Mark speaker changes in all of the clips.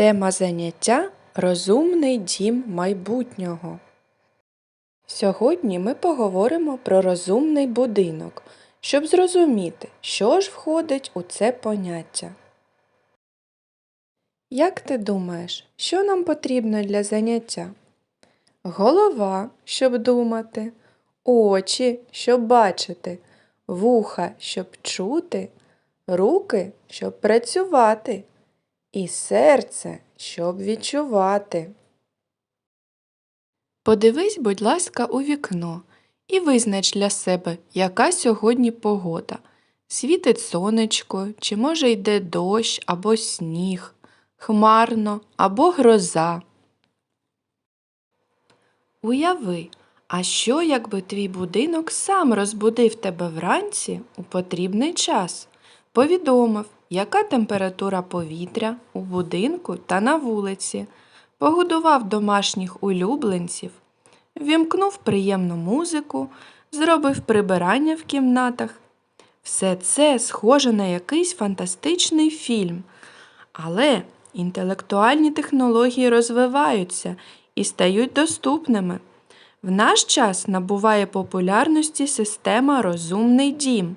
Speaker 1: Тема заняття Розумний дім майбутнього. Сьогодні ми поговоримо про розумний будинок, щоб зрозуміти, що ж входить у це поняття. Як ти думаєш, що нам потрібно для заняття? Голова, щоб думати, очі, щоб бачити, вуха, щоб чути, руки, щоб працювати, і серце, щоб відчувати. Подивись, будь ласка, у вікно і визнач для себе, яка сьогодні погода. Світить сонечко, чи може йде дощ або сніг, хмарно або гроза. Уяви, а що, якби твій будинок сам розбудив тебе вранці у потрібний час, повідомив, яка температура повітря у будинку та на вулиці, погодував домашніх улюбленців, вімкнув приємну музику, зробив прибирання в кімнатах. Все це схоже на якийсь фантастичний фільм. Але інтелектуальні технології розвиваються і стають доступними. В наш час набуває популярності система Розумний дім.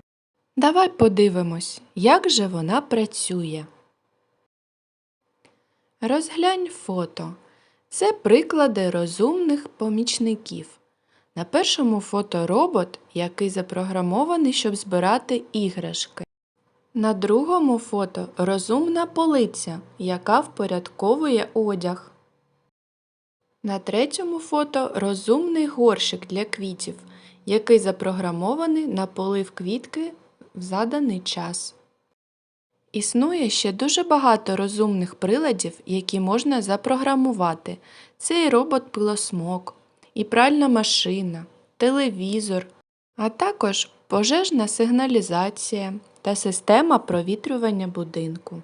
Speaker 1: Давай подивимось, як же вона працює. Розглянь фото. Це приклади розумних помічників. На першому фото робот, який запрограмований, щоб збирати іграшки. На другому фото розумна полиця, яка впорядковує одяг. На третьому фото розумний горщик для квітів, який запрограмований на полив квітки в заданий час. Існує ще дуже багато розумних приладів, які можна запрограмувати. Це і робот-пилосмок, і пральна машина, телевізор, а також пожежна сигналізація та система провітрювання будинку.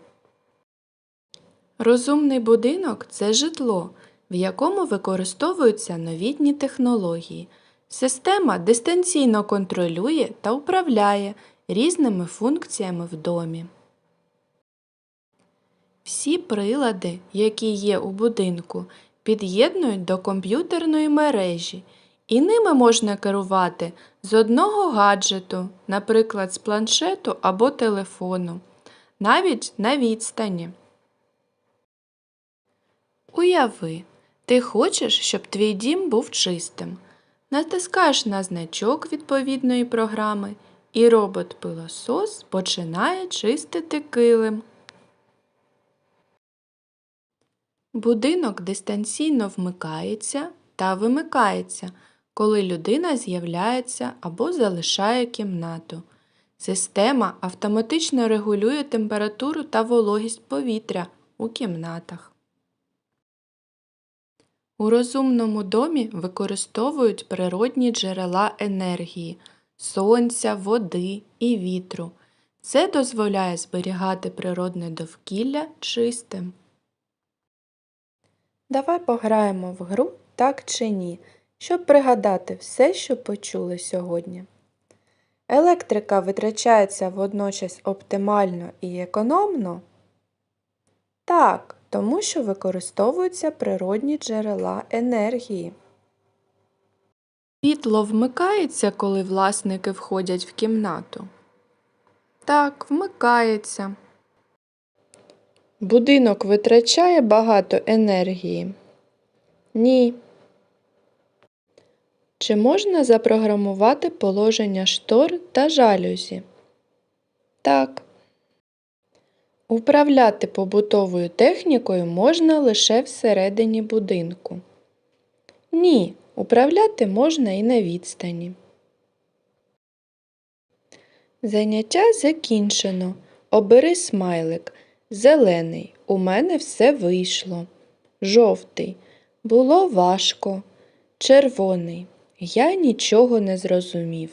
Speaker 1: Розумний будинок це житло, в якому використовуються новітні технології. Система дистанційно контролює та управляє різними функціями в домі. Всі прилади, які є у будинку, під'єднують до комп'ютерної мережі, і ними можна керувати з одного гаджету, наприклад, з планшету або телефону, навіть на відстані. Уяви, ти хочеш, щоб твій дім був чистим. Натискаєш на значок відповідної програми, і робот-пилосос починає чистити килим. Будинок дистанційно вмикається та вимикається, коли людина з'являється або залишає кімнату. Система автоматично регулює температуру та вологість повітря у кімнатах. У розумному домі використовують природні джерела енергії сонця, води і вітру. Це дозволяє зберігати природне довкілля чистим. Давай пограємо в гру так чи ні, щоб пригадати все, що почули сьогодні. Електрика витрачається водночас оптимально і економно? Так, тому що використовуються природні джерела енергії. Світло вмикається, коли власники входять в кімнату? Так, вмикається. Будинок витрачає багато енергії? Ні. Чи можна запрограмувати положення штор та жалюзі? Так. Управляти побутовою технікою можна лише всередині будинку. Ні, управляти можна і на відстані. Заняття закінчено. Обери смайлик. Зелений. У мене все вийшло. Жовтий. Було важко. Червоний. Я нічого не зрозумів.